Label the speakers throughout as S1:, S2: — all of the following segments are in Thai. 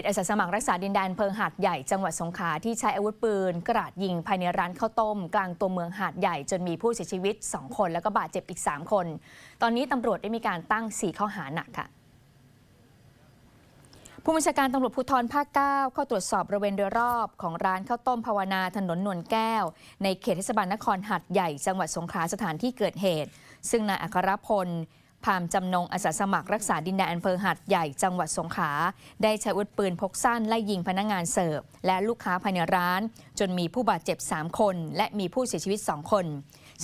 S1: ตุอาสาสมัครรักษาดินแดนเพิงหาดใหญ่จังหวัดสงขลาที่ใช้อาวุธปืน กราดยิงภายในร้านข้าวต้ม กลางตัวเมืองหาดใหญ่จนมีผู้เสียชีวิต 2 คน แล้วก็บาดเจ็บอีก 3 คน ตอนนี้ตำรวจได้มีการตั้ง 4 ข้อหาหนักค่ะผู้บัญชาการตำรวจภูธรภาค 9 เข้าตรวจสอบบริเวณโดยรอบของร้านข้าวต้มภาวนาถนนนวลแก้ว ในเขตเทศบาลนครหัดใหญ่ จังหวัดสงขลาสถานที่เกิดเหตุ ซึ่งนายอัครพล พามจำนงอาสาสมัครรักษาดินแดนอำเภอหัดใหญ่จังหวัดสงขลาได้ใช้อาวุธปืนพกสั้นไล่ยิงพนักงานเสิร์ฟ และลูกค้าภายในร้าน จนมีผู้บาดเจ็บ 3 คน และมีผู้เสียชีวิต 2 คน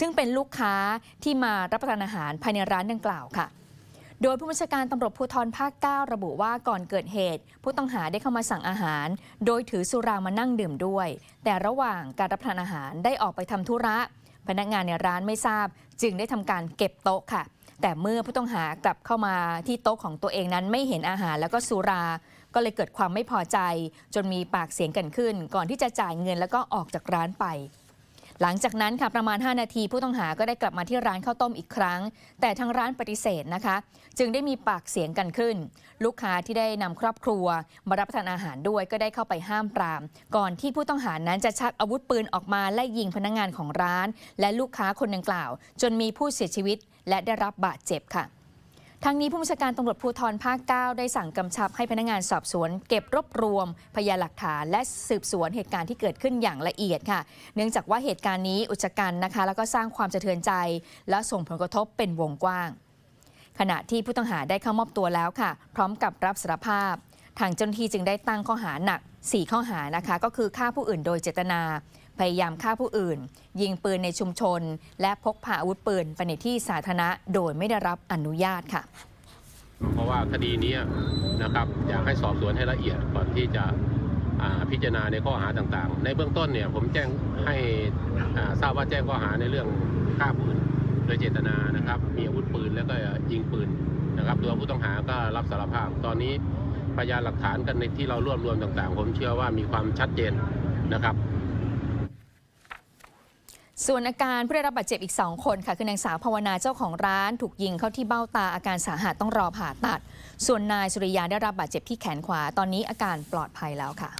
S1: ซึ่งเป็นลูกค้าที่มารับประทานอาหารภายในร้านดังกล่าวค่ะโดยผู้บัญชาการตำรวจภูธรภาค 9 ระบุว่าก่อนเกิดเหตุ ผู้ต้องหาได้เข้ามาสั่งอาหาร โดยถือสุรามานั่งดื่มด้วย แต่ระหว่างการรับประทานอาหารได้ออกไปทำธุระ พนักงานในร้านไม่ทราบ จึงได้ทำการเก็บโต๊ะค่ะ แต่เมื่อผู้ต้องหากลับเข้ามาที่โต๊ะของตัวเองนั้นไม่เห็นอาหารแล้วก็สุราก็เลยเกิดความไม่พอใจ จนมีปากเสียงกันขึ้น ก่อนที่จะจ่ายเงินแล้วก็ออกจากร้านไป หลังจากนั้นค่ะประมาณ 5 นาทีผู้ต้องหาก็ได้กลับมาที่ร้านข้าวต้มอีกครั้ง แต่ทางร้านปฏิเสธนะคะ จึงได้มีปากเสียงกันขึ้น ลูกค้าที่ได้นำครอบครัว มารับประทานอาหารด้วยก็ได้เข้าไปห้ามปราม ก่อนที่ผู้ต้องหานั้นจะชักอาวุธปืนออกมาไล่ยิงพนักงานของร้าน และลูกค้าคนดังกล่าว จนมีผู้เสียชีวิต และได้รับบาดเจ็บค่ะ ทั้งนี้ผู้บัญชาการตำรวจภูธรภาค 9 ได้สั่งกำชับให้พนักงานสอบสวน เก็บรวบรวม พยานหลักฐาน และสืบสวนเหตุการณ์ที่เกิดขึ้นอย่างละเอียดค่ะ เนื่องจากว่าเหตุการณ์นี้อุกชะกันนะคะ แล้วก็สร้างความสะเทือนใจ และส่งผลกระทบเป็นวงกว้าง ขณะที่ผู้ต้องหาได้เข้ามอบตัวแล้วค่ะ พร้อมกับรับสารภาพ ทางเจ้าหน้าที่จึงได้ตั้งข้อหาหนัก 4 ข้อหานะคะ ก็คือฆ่าผู้อื่นโดยเจตนา พยายามฆ่าผู้อื่น ยิงปืนในชุมชน และพกพาอาวุธปืนไปในที่สาธารณะโดยไม่ได้รับอนุญาตค่ะ
S2: เพราะว่าคดีนี้นะครับอยากให้สอบสวนให้ละเอียดก่อนที่จะพิจารณาในข้อหาต่างๆ ในเบื้องต้นเนี่ยผมแจ้งให้ทราบว่าแจ้งข้อหาในเรื่องฆ่าผู้อื่นโดยเจตนานะครับ มีอาวุธปืนแล้วก็ยิงปืนนะครับ ตัวผู้ต้องหาก็รับสารภาพตอนนี้ พยานหลักฐานกันในที่เรารวบรวมต่างๆ ผมเชื่อว่ามีความชัดเจนนะครับ
S1: ส่วนอาการผู้ได้รับบาดเจ็บอีก 2 คนค่ะคือนางสาวภาวนาเจ้าของร้านถูกยิงเข้าที่เบ้าตาอาการสาหัสต้องรอผ่าตัด ส่วนนายสุริยาได้รับบาดเจ็บที่แขนขวาตอนนี้อาการปลอดภัยแล้วค่ะ